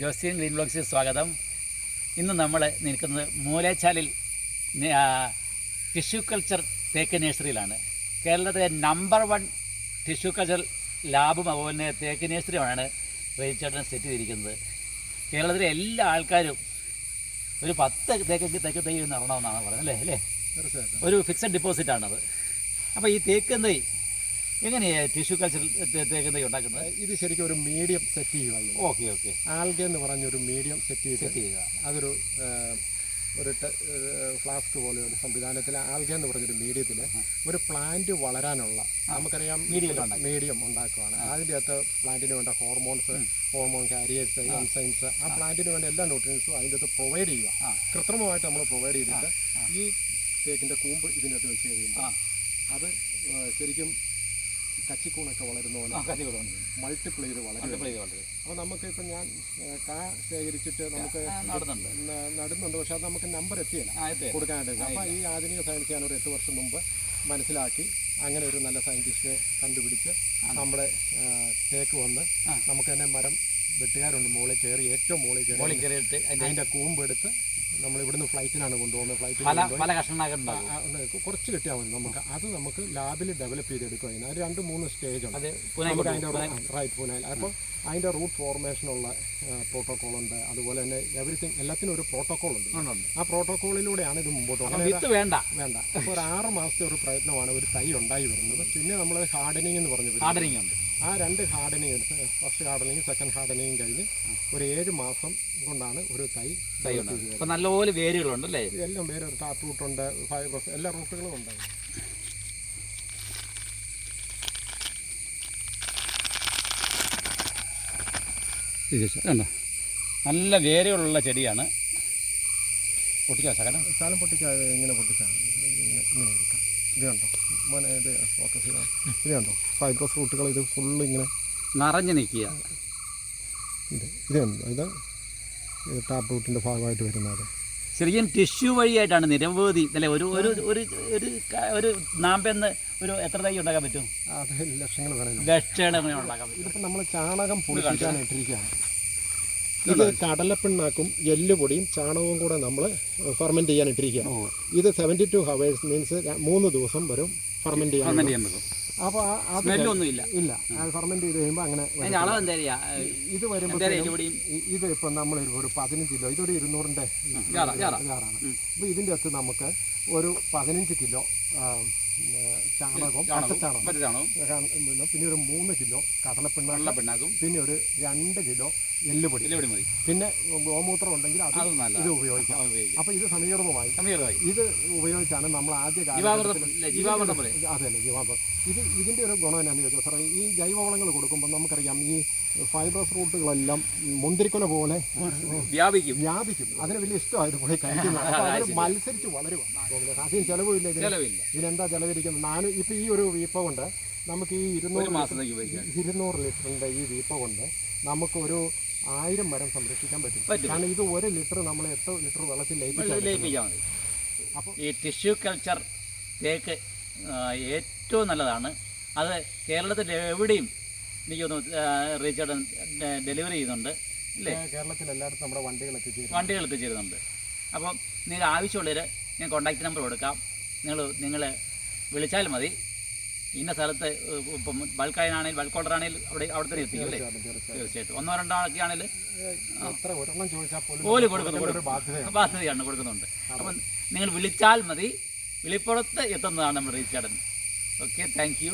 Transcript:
Jostin green ബ്ലോക്സിൽ സ്വാഗതം. ഇന്ന് നമ്മൾ നിൽക്കുന്നത് മൂലേച്ചാലിൽ ടിഷ്യൂ കൾച്ചർ തേക്ക് നേഴ്സറിയിലാണ് കേരളത്തിലെ നമ്പർ വൺ ടിഷ്യൂ കൾച്ചർ ലാബും അതുപോലെ തന്നെ തേക്ക് നേഴ്സറിയുമാണ് റേച്ചേട്ടൻ സെറ്റ് ചെയ്തിരിക്കുന്നത്. കേരളത്തിലെ എല്ലാ ആൾക്കാരും ഒരു പത്ത് തേക്ക് തേക്ക് തൈ നടണമെന്നാണ് പറയുന്നത് അല്ലേ? അല്ലേ? ഒരു ഫിക്സഡ് ഡിപ്പോസിറ്റാണത് അപ്പോൾ ഈ തേക്ക് തൈ എങ്ങനെയാണ് ടിഷ്യൂ കൾച്ചർ തേക്ക് ഉണ്ടാക്കുന്നത്? ഇത് ശരിക്കും ഒരു മീഡിയം സെറ്റ് ചെയ്യുക ഓക്കെ ഓക്കെ ആൽഗ എന്ന് പറഞ്ഞ ഒരു മീഡിയം സെറ്റ് ചെയ്ത് സെറ്റ് ചെയ്യുക. അതൊരു ഒരു ഫ്ലാസ്ക് പോലെ ഒരു സംവിധാനത്തിൽ ആൽഗ എന്ന് പറഞ്ഞൊരു മീഡിയത്തിൽ ഒരു പ്ലാന്റ് വളരാനുള്ള നമുക്കറിയാം മീഡിയം. മീഡിയം ഉണ്ടാക്കുകയാണ് അതിന്റെ അകത്ത് പ്ലാന്റിന് വേണ്ട ഹോർമോൺസ് ഹോർമോൺ കാരിയേഴ്സ് എൻസൈൻസ് ആ. പ്ലാന്റിന് വേണ്ട എല്ലാ ന്യൂട്രിയൻസും അതിന്റെ അകത്ത് പ്രൊവൈഡ് ചെയ്യുക. കൃത്രിമമായിട്ട് നമ്മൾ പ്രൊവൈഡ് ചെയ്തിട്ട് ഈ തേക്കിന്റെ കൂമ്പ് ഇതിനകത്ത് വെച്ച് കഴിയുമ്പോൾ അത് ശരിക്കും കച്ചിക്കൂണൊക്കെ വളരുന്ന പോലെ. ചെയ്ത് വളരും അപ്പൊ അപ്പോൾ നമുക്ക് ഇപ്പം ഞാൻ കാ ശേഖരിച്ചിട്ട് നമുക്ക് നടന്നുണ്ട്. പക്ഷെ അത് നമുക്ക് നമ്പർ എത്തിയില്ല. കൊടുക്കാനായിട്ട്. അപ്പോൾ ഈ ആധുനിക സയൻസ് ഞാൻ ഒരു എട്ട് വർഷം മുമ്പ് മനസ്സിലാക്കി അങ്ങനെ ഒരു നല്ല സയന്റിസ്റ്റിനെ കണ്ടുപിടിച്ച് നമ്മുടെ തേക്ക് വന്ന് നമുക്ക് തന്നെ മരം വെട്ടുകാരുണ്ട്. മുകളിൽ കയറി ഏറ്റവും മുകളിൽ കയറി അതിന്റെ കൂമ്പെടുത്ത് നമ്മൾ ഇവിടുന്ന് ഫ്ലൈറ്റിനാണ് കൊണ്ടുപോകുന്നത്. ഫ്ലൈറ്റ് കുറച്ച് കിട്ടിയാൽ മതി നമുക്ക്. അത് നമുക്ക് ലാബിൽ ഡെവലപ്പ് ചെയ്തെടുക്കുക അതിന്. അത് രണ്ട് മൂന്ന് സ്റ്റേജ് ഉണ്ട്. നമുക്ക് അതിന്റെ റൈറ്റ് പൂനയിൽ അപ്പോൾ അതിന്റെ റൂട്ട് ഫോർമേഷനുള്ള പ്രോട്ടോകോൾ ഉണ്ട് അതുപോലെ തന്നെ എവറിത്തിങ് എല്ലാത്തിനും ഒരു പ്രോട്ടോകോൾ ഉണ്ട് ആ പ്രോട്ടോകോളിലൂടെയാണ് ഇത് മുമ്പോട്ട് പോകുന്നത്. വിത്ത് വേണ്ട. വേണ്ട. അപ്പോൾ ഒരു ആറ് മാസത്തെ ഒരു പ്രയത്നമാണ് ഒരു തൈ ഉണ്ടായി വരുന്നത്. പിന്നെ നമ്മൾ ഹാർഡനിങ് എന്ന് പറഞ്ഞു ഹാർഡനിങ് ഉണ്ട്. ആ രണ്ട് ഹാർഡനിങ് എടുത്ത് ഫസ്റ്റ് ഹാർഡനിങ് സെക്കൻഡ് ഹാർഡനിങ് കഴിഞ്ഞ് ഒരു ഏഴ് മാസം കൊണ്ടാണ് ഒരു തൈ തൈ ഉണ്ടാകുന്നത് നല്ലപോലെ വേരുകളുണ്ട് അല്ലേ. എല്ലാം വേര് ടാപ്പ് റൂട്ടുണ്ട് ഫൈബ്രസ് എല്ലാ റൂട്ടുകളും ഉണ്ട്. കണ്ടോ? നല്ല വേരുകളുള്ള ചെടിയാണ്. പൊട്ടിക്കാം ശകലം? സ്ഥലം പൊട്ടിക്കാതെ ഇങ്ങനെ പൊട്ടിച്ചാൽ ഇങ്ങനെ ഇങ്ങനെ ഇത് കണ്ടോ മന ഇത് ഫോക്കസ് ചെയ്യാം ഇത് കണ്ടോ ഫൈബ്രസ് റൂട്ടുകൾ ഇത് ഫുള്ള് ഇങ്ങനെ നിറഞ്ഞു നിൽക്കുക. ഇത് ഇത് കണ്ടോ ഇത് ടാപ്പ് റൂട്ടിന്റെ ഭാഗമായിട്ട് വരുന്നത്. ശരിക്കും ടിഷ്യൂ വഴിയായിട്ടാണ് നിരവധി അല്ലെ? ഒരു ഒരു ഒരു ഒരു ഒരു നാമ്പെന്ന് ഒരു എത്ര തൈ ഉണ്ടാക്കാൻ പറ്റും? അത് ലക്ഷങ്ങൾ ലക്ഷണമേ ഉണ്ടാക്കാൻ പറ്റും. ഇതിപ്പോൾ നമ്മൾ ചാണകം പൊടിപ്പിക്കാൻ ഇട്ടിരിക്കുകയാണ് ഇത് കടലപ്പിണ്ണാക്കും എല്ലുപൊടിയും ചാണകവും കൂടെ നമ്മൾ ഫെർമെന്റ് ചെയ്യാൻ ഇട്ടിരിക്കുകയാണ് ഇത് സെവന്റി ടു ഹവേഴ്സ് മീൻസ് മൂന്ന് ദിവസം വരും ഫെർമെന്റ് ചെയ്യാൻ അപ്പോൾ ഇല്ല. ഇല്ല ഫെർമെന്റ് ചെയ്ത് കഴിയുമ്പോൾ അങ്ങനെ ഇത് വരുമ്പോൾ ഇത് ഇപ്പം നമ്മൾ ഒരു പതിനഞ്ച് കിലോ ഇതൊരു ഇരുന്നൂറിന്റെ ജാറ ജാറ. ജാറാണ്. അപ്പോൾ ഇതിന്റെ അകത്ത് നമുക്ക് ഒരു പതിനഞ്ച് കിലോ ചാണകവും പച്ചച്ചാണകം പിന്നെ പിന്നെ ഒരു മൂന്ന് കിലോ കടലപ്പിണ്ണാക്ക് പിണ്ണാക്കും പിന്നെ ഒരു രണ്ട് കിലോ എല്ലുപൊടി. എല്ലുപൊടി മതി. പിന്നെ ഗോമൂത്രം ഉണ്ടെങ്കിൽ അത് ഇത് ഉപയോഗിക്കാം. അപ്പൊ അപ്പോൾ ഇത് സമീകൃതമായി സമീകൃതമായി ഇത് ഉപയോഗിച്ചാണ് നമ്മൾ ആദ്യ ജീവാമൃതം അതെ അല്ലേ ജീവാമൃതം. ഇത് ഇതിന്റെ ഒരു ഗുണം എന്നാന്ന് ചോദിച്ചാൽ സാറേ ഈ ജൈവവളങ്ങൾ കൊടുക്കുമ്പോൾ നമുക്കറിയാം ഈ ഫൈബ്രസ് റൂട്ടുകളെല്ലാം മുന്തിരിക്കൊല പോലെ വ്യാപിക്കും. വ്യാപിക്കും. അതിന് വലിയ ഇഷ്ടമായിട്ട് പോയി കഴിക്കുന്നത്. മത്സരിച്ച് വളരുക അധികം ചിലവില്ല. ഇതിനെന്താ ചെലവില്ല ഇതിനെന്താ ചിലവിരിക്കുന്നത് നാല് ഇപ്പം ഈ ഒരു വീപ്പ കൊണ്ട് നമുക്ക് ഈ ഇരുന്നൂറ് ഇരുന്നൂറ് ലിറ്ററിന്റെ ഈ വീപ്പ കൊണ്ട് നമുക്കൊരു ആയിരം മരം സംരക്ഷിക്കാൻ പറ്റും. കാരണം ഇത് ഒരു ലിറ്റർ നമ്മൾ എട്ട് ലിറ്റർ വെള്ളത്തിൽ മതി. അപ്പോൾ ഈ ടിഷ്യൂ കൾച്ചർ തേക്ക് ഏറ്റവും നല്ലതാണ്. അത് കേരളത്തിൽ എവിടെയും എനിക്ക് തോന്നുന്നു ഡെലിവറി ചെയ്യുന്നുണ്ട് അല്ലേ? കേരളത്തിൽ എല്ലായിടത്തും നമ്മുടെ വണ്ടികൾ എത്തിച്ചേരും വണ്ടികൾ എത്തിച്ചേരുന്നുണ്ട് അപ്പം നിങ്ങൾക്ക് ആവശ്യമുള്ളവർ ഞാൻ കോൺടാക്ട് നമ്പർ കൊടുക്കാം. നിങ്ങൾ നിങ്ങൾ വിളിച്ചാൽ മതി. ഇന്ന സ്ഥലത്ത് ഇപ്പം ബൾക്കായനാണെങ്കിൽ ബൾക്ക് ഓർഡർ ആണെങ്കിൽ അവിടെ അവിടെ തന്നെ എത്തിക്കും അല്ലേ? തീർച്ചയായിട്ടും, ഒന്നോ രണ്ടോ ആളൊക്കെ ആണെങ്കിൽ പോലും കൊടുക്കുന്നു ബാധ്യതയാണ്. കൊടുക്കുന്നുണ്ട്. അപ്പം നിങ്ങൾ വിളിച്ചാൽ മതി. വിളിപ്പുറത്ത് എത്തുന്നതാണ് നമ്മുടെ റീച്ചാടൻ ഓക്കെ താങ്ക് യു.